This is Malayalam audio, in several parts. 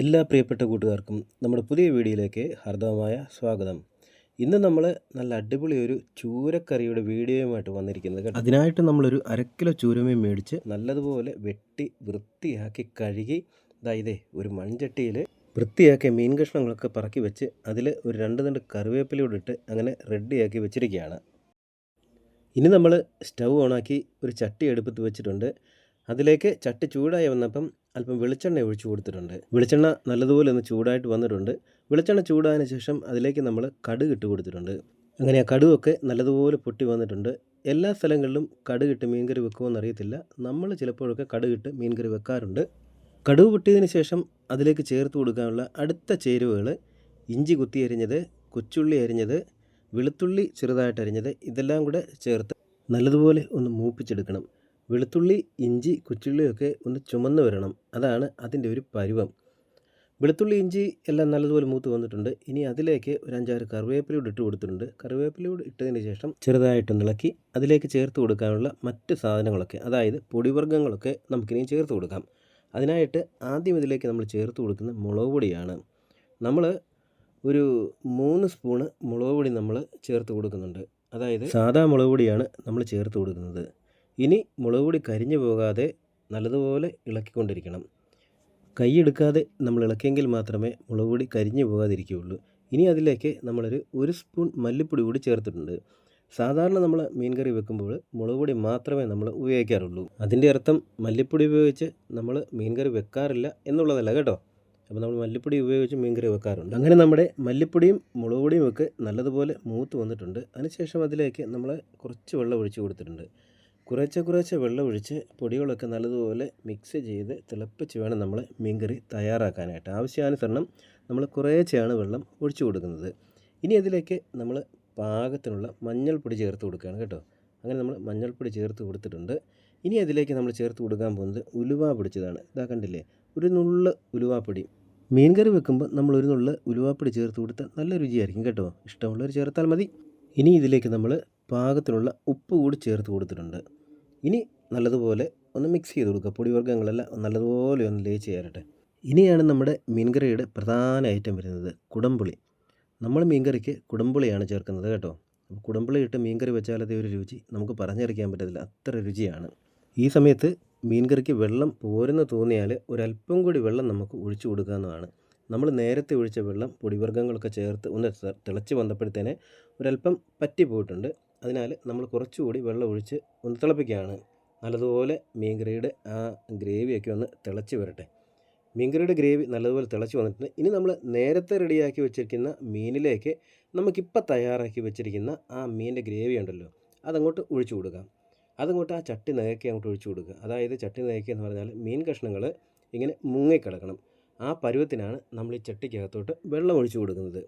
എല്ലാ പ്രിയപ്പെട്ട കൂട്ടുകാർക്കും നമ്മുടെ പുതിയ വീഡിയോയിലേക്ക് ഹർദവമായ സ്വാഗതം. ഇന്ന് നമ്മൾ നല്ല അടിപൊളി ഒരു ചൂരക്കറിയുടെ വീഡിയോയുമായിട്ട് വന്നിരിക്കുന്നത് കേട്ടോ. അതിനായിട്ട് നമ്മളൊരു അരക്കിലോ ചൂരമീൻ മേടിച്ച് നല്ലതുപോലെ വെട്ടി വൃത്തിയാക്കി കഴുകി ഇതാ ഇതേ ഒരു മൺചട്ടിയിൽ വൃത്തിയാക്കിയ മീൻ കഷ്ണങ്ങളൊക്കെ പറക്കി വെച്ച് അതിൽ ഒരു രണ്ട് രണ്ട് കറിവേപ്പിലൂടെ ഇട്ട് അങ്ങനെ റെഡിയാക്കി വെച്ചിരിക്കുകയാണ്. ഇനി നമ്മൾ സ്റ്റൗ ഓണാക്കി ഒരു ചട്ടി എടുപ്പത്ത് വെച്ചിട്ടുണ്ട്. അതിലേക്ക് ചട്ടി ചൂടായി വന്നപ്പം അല്പം വെളിച്ചെണ്ണ ഒഴിച്ചു കൊടുത്തിട്ടുണ്ട്. വെളിച്ചെണ്ണ നല്ലതുപോലെ ഒന്ന് ചൂടായിട്ട് വന്നിട്ടുണ്ട്. വെളിച്ചെണ്ണ ചൂടായതിനു ശേഷം അതിലേക്ക് നമ്മൾ കടുക് ഇട്ട് കൊടുത്തിട്ടുണ്ട്. അങ്ങനെ ആ കടുവൊക്കെ നല്ലതുപോലെ പൊട്ടി വന്നിട്ടുണ്ട്. എല്ലാ സ്ഥലങ്ങളിലും കടുകിട്ട് മീൻകറി വെക്കുമോ അറിയത്തില്ല. നമ്മൾ ചിലപ്പോഴൊക്കെ കടുകിട്ട് മീൻകറി വെക്കാറുണ്ട്. കടുക് പൊട്ടിയതിന് ശേഷം അതിലേക്ക് ചേർത്ത് കൊടുക്കാനുള്ള അടുത്ത ചേരുവകൾ ഇഞ്ചി കുത്തി അരിഞ്ഞത് കൊച്ചുള്ളി അരിഞ്ഞത് വെളുത്തുള്ളി ചെറുതായിട്ട് അരിഞ്ഞത് ഇതെല്ലാം കൂടെ ചേർത്ത് നല്ലതുപോലെ ഒന്ന് മൂപ്പിച്ചെടുക്കണം. വെളുത്തുള്ളി ഇഞ്ചി കുച്ചുള്ളിയൊക്കെ ഒന്ന് ചുമന്ന് വരണം. അതാണ് അതിന്റെ ഒരു പരുവം. വെളുത്തുള്ളി ഇഞ്ചി എല്ലാം നല്ലതുപോലെ മൂത്ത് വന്നിട്ടുണ്ട്. ഇനി അതിലേക്ക് ഒരു അഞ്ചാറ് കറിവേപ്പിലൂടെ ഇട്ട് കൊടുത്തിട്ടുണ്ട്. കറിവേപ്പിലൂടെ ഇട്ടതിന് ശേഷം ചെറുതായിട്ട് ഇളക്കി അതിലേക്ക് ചേർത്ത് കൊടുക്കാനുള്ള മറ്റ് സാധനങ്ങളൊക്കെ അതായത് പൊടിവർഗങ്ങളൊക്കെ നമുക്കിനി ചേർത്ത് കൊടുക്കാം. അതിനായിട്ട് ആദ്യം ഇതിലേക്ക് നമ്മൾ ചേർത്ത് കൊടുക്കുന്ന മുളക് പൊടിയാണ്. നമ്മൾ ഒരു മൂന്ന് സ്പൂണ് മുളക് പൊടി നമ്മൾ ചേർത്ത് കൊടുക്കുന്നുണ്ട്. അതായത് സാധാ മുളക് പൊടിയാണ് നമ്മൾ ചേർത്ത് കൊടുക്കുന്നത്. ഇനി മുളക് പൊടി കരിഞ്ഞു പോകാതെ നല്ലതുപോലെ ഇളക്കിക്കൊണ്ടിരിക്കണം. കൈയെടുക്കാതെ നമ്മൾ ഇളക്കിയെങ്കിൽ മാത്രമേ മുളക് പൊടി കരിഞ്ഞു പോകാതിരിക്കുകയുള്ളൂ. ഇനി അതിലേക്ക് നമ്മളൊരു ഒരു സ്പൂൺ മല്ലിപ്പൊടി കൂടി ചേർത്തിട്ടുണ്ട്. സാധാരണ നമ്മൾ മീൻ കറി വെക്കുമ്പോൾ മുളക് പൊടി മാത്രമേ നമ്മൾ ഉപയോഗിക്കാറുള്ളൂ. അതിന്റെ അർത്ഥം മല്ലിപ്പൊടി ഉപയോഗിച്ച് നമ്മൾ മീൻ കറി വെക്കാറില്ല എന്നുള്ളതല്ല കേട്ടോ. അപ്പോൾ നമ്മൾ മല്ലിപ്പൊടി ഉപയോഗിച്ച് മീൻ കറി വെക്കാറുണ്ട്. അങ്ങനെ നമ്മുടെ മല്ലിപ്പൊടിയും മുളക് പൊടിയും ഒക്കെ നല്ലതുപോലെ മൂത്ത് വന്നിട്ടുണ്ട്. അതിനുശേഷം അതിലേക്ക് നമ്മൾ കുറച്ച് വെള്ളം ഒഴിച്ച് കൊടുത്തിട്ടുണ്ട്. കുറേശ്ശെ കുറേശ്ശെ വെള്ളമൊഴിച്ച് പൊടികളൊക്കെ നല്ലതുപോലെ മിക്സ് ചെയ്ത് തിളപ്പിച്ച് വേണം നമ്മൾ മീൻകറി തയ്യാറാക്കാനായിട്ട്. ആവശ്യാനുസരണം നമ്മൾ കുറേശ്ശെയാണ് വെള്ളം ഒഴിച്ചു കൊടുക്കുന്നത്. ഇനി അതിലേക്ക് നമ്മൾ പാകത്തിനുള്ള മഞ്ഞൾപ്പൊടി ചേർത്ത് കൊടുക്കുകയാണ് കേട്ടോ. അങ്ങനെ നമ്മൾ മഞ്ഞൾപ്പൊടി ചേർത്ത് കൊടുത്തിട്ടുണ്ട്. ഇനി അതിലേക്ക് നമ്മൾ ചേർത്ത് കൊടുക്കാൻ പോകുന്നത് ഉലുവ പൊടിച്ചതാണ്. ഇതാ കണ്ടില്ലേ? ഒരു നുള്ള് ഉലുവാപ്പൊടി. മീൻകറി വെക്കുമ്പോൾ നമ്മൾ ഒരു നുള്ള് ഉലുവാപ്പൊടി ചേർത്ത് കൊടുത്താൽ നല്ല രുചിയായിരിക്കും കേട്ടോ. ഇഷ്ടമുള്ളവർ ചേർത്താൽ മതി. ഇനി ഇതിലേക്ക് നമ്മൾ പാകത്തിനുള്ള ഉപ്പ് കൂടി ചേർത്ത് കൊടുത്തിട്ടുണ്ട്. ഇനി നല്ലതുപോലെ ഒന്ന് മിക്സ് ചെയ്ത് കൊടുക്കുക. പൊടിവർഗങ്ങളെല്ലാം നല്ലതുപോലെ ഒന്ന് ലേ ചേരട്ടെ ഇനിയാണ് നമ്മുടെ മീൻകറിയുടെ പ്രധാന ഐറ്റം വരുന്നത് കുടംപുളി. നമ്മൾ മീൻകറിക്ക് കുടംപുളിയാണ് ചേർക്കുന്നത് കേട്ടോ. അപ്പോൾ കുടംപുളി ഇട്ട് മീൻകറി വെച്ചാലത്തെ ഒരു രുചി. നമുക്ക് പറഞ്ഞറിയിക്കാൻ പറ്റത്തില്ല. അത്ര രുചിയാണ്. ഈ സമയത്ത് മീൻകറിക്ക് വെള്ളം പോരെന്ന് തോന്നിയാൽ ഒരല്പം കൂടി വെള്ളം നമുക്ക് ഒഴിച്ചു കൊടുക്കാവുന്നതാണ് നമ്മൾ നേരത്തെ ഒഴിച്ച വെള്ളം പൊടിവർഗങ്ങളൊക്കെ ചേർത്ത് ഒന്ന് തിളച്ച് വന്നപ്പോഴത്തേനെ ഒരല്പം പറ്റി പോയിട്ടുണ്ട്. അതിനാൽ നമ്മൾ കുറച്ചുകൂടി വെള്ളം ഒഴിച്ച് ഒന്ന് തിളപ്പിക്കുകയാണ്. നല്ലതുപോലെ മീൻകറിയുടെ ആ ഗ്രേവിയൊക്കെ ഒന്ന് തിളച്ച് വരട്ടെ. മീൻകറിയുടെ ഗ്രേവി നല്ലതുപോലെ തിളച്ച് വന്നിട്ടുണ്ട്. ഇനി നമ്മൾ നേരത്തെ റെഡിയാക്കി വെച്ചിരിക്കുന്ന മീനിലേക്ക് നമുക്കിപ്പോൾ തയ്യാറാക്കി വെച്ചിരിക്കുന്ന ആ മീനിന്റെ ഗ്രേവി ഉണ്ടല്ലോ അതങ്ങോട്ട് ഒഴിച്ചു കൊടുക്കാം. അതങ്ങോട്ട് ആ ചട്ടി നയക്കി അങ്ങോട്ട് ഒഴിച്ചു കൊടുക്കുക. അതായത് ചട്ടി നയക്കി എന്ന് പറഞ്ഞാൽ മീൻ കഷ്ണങ്ങൾ ഇങ്ങനെ മുങ്ങിക്കിടക്കണം. ആ പരുവത്തിനാണ് നമ്മൾ ഈ ചട്ടിക്കകത്തോട്ട് വെള്ളം ഒഴിച്ചു കൊടുക്കുന്നത്.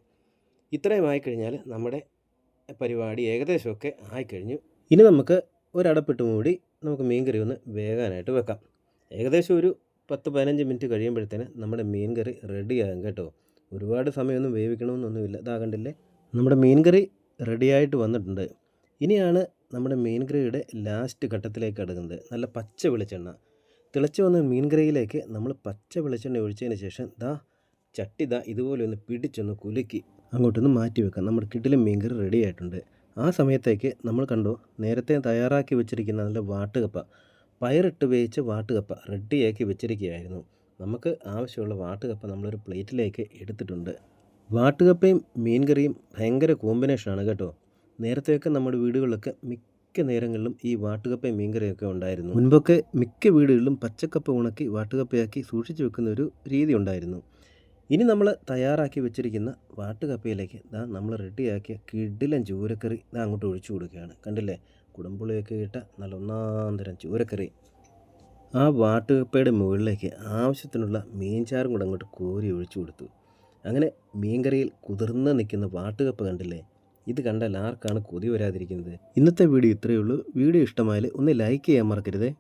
ഇത്രയും ആയിക്കഴിഞ്ഞാൽ നമ്മുടെ പരിപാടി ഏകദേശമൊക്കെ ആയിക്കഴിഞ്ഞു. ഇനി നമുക്ക് ഒരടപ്പിട്ട് മൂടി നമുക്ക് മീൻകറി ഒന്ന് വേകാനായിട്ട് വെക്കാം. ഏകദേശം ഒരു പത്ത് പതിനഞ്ച് മിനിറ്റ് കഴിയുമ്പോഴത്തേന് നമ്മുടെ മീൻകറി റെഡിയാകും കേട്ടോ. ഒരുപാട് സമയമൊന്നും വേവിക്കണമെന്നൊന്നുമില്ല. ഇതാകണ്ടില്ലേ നമ്മുടെ മീൻകറി റെഡിയായിട്ട് വന്നിട്ടുണ്ട്. ഇനിയാണ് നമ്മുടെ മീൻകറിയുടെ ലാസ്റ്റ് ഘട്ടത്തിലേക്ക് കടക്കുന്നത് നല്ല പച്ച വെളിച്ചെണ്ണ. തിളച്ച് വന്ന മീൻകറിയിലേക്ക് നമ്മൾ പച്ച വെളിച്ചെണ്ണ ഒഴിച്ചതിന് ശേഷം ദാ ചട്ടി ദാ ഇതുപോലെ ഒന്ന് പിടിച്ചൊന്ന് കുലുക്കി അങ്ങോട്ടൊന്ന് മാറ്റി വെക്കാം. നമ്മുടെ കിട്ടിലും മീൻ കറി റെഡി ആയിട്ടുണ്ട്. ആ സമയത്തേക്ക് നമ്മൾ കണ്ടു നേരത്തെ തയ്യാറാക്കി വെച്ചിരിക്കുന്ന നല്ല വാട്ടുകപ്പ പയറിട്ട് വേവിച്ച വാട്ടുകപ്പ റെഡിയാക്കി വെച്ചിരിക്കുകയായിരുന്നു. നമുക്ക് ആവശ്യമുള്ള വാട്ടുകപ്പ നമ്മളൊരു പ്ലേറ്റിലേക്ക് എടുത്തിട്ടുണ്ട്. വാട്ടുകപ്പയും മീൻകറിയും ഭയങ്കര കോമ്പിനേഷനാണ് കേട്ടോ. നേരത്തെയൊക്കെ നമ്മുടെ വീടുകളിലൊക്കെ മിക്ക നേരങ്ങളിലും ഈ വാട്ടുകപ്പയും മീൻകറിയൊക്കെ ഉണ്ടായിരുന്നു. മുൻപൊക്കെ മിക്ക വീടുകളിലും പച്ചക്കപ്പ ഉണക്കി വാട്ടുകപ്പയാക്കി സൂക്ഷിച്ചു വെക്കുന്ന ഒരു രീതി ഉണ്ടായിരുന്നു. ഇനി നമ്മൾ തയ്യാറാക്കി വെച്ചിരിക്കുന്ന വാട്ടുകപ്പയിലേക്ക് ഇതാ നമ്മൾ റെഡിയാക്കിയ കിടിലൻ ചൂരക്കറി ഇതാ അങ്ങോട്ട് ഒഴിച്ചു കൊടുക്കുകയാണ്. കണ്ടില്ലേ? കുടംപുളിയൊക്കെ ഇട്ട നല്ല ഒന്നാം തരം ചൂരക്കറി. ആ വാട്ടുകപ്പയുടെ മുകളിലേക്ക് ആവശ്യത്തിനുള്ള മീൻചാറും കൂടെ അങ്ങോട്ട് കോരി ഒഴിച്ചു കൊടുത്തു. അങ്ങനെ മീൻകറിയിൽ കുതിർന്ന് നിൽക്കുന്ന വാട്ടുകപ്പ കണ്ടില്ലേ? ഇത് കണ്ടാൽ ആർക്കാണ് കൊതി വരാതിരിക്കുന്നത്? ഇന്നത്തെ വീഡിയോ ഇത്രയേ ഉള്ളൂ. വീഡിയോ ഇഷ്ടമായാൽ ഒന്ന് ലൈക്ക് ചെയ്യാൻ മറക്കരുതേ.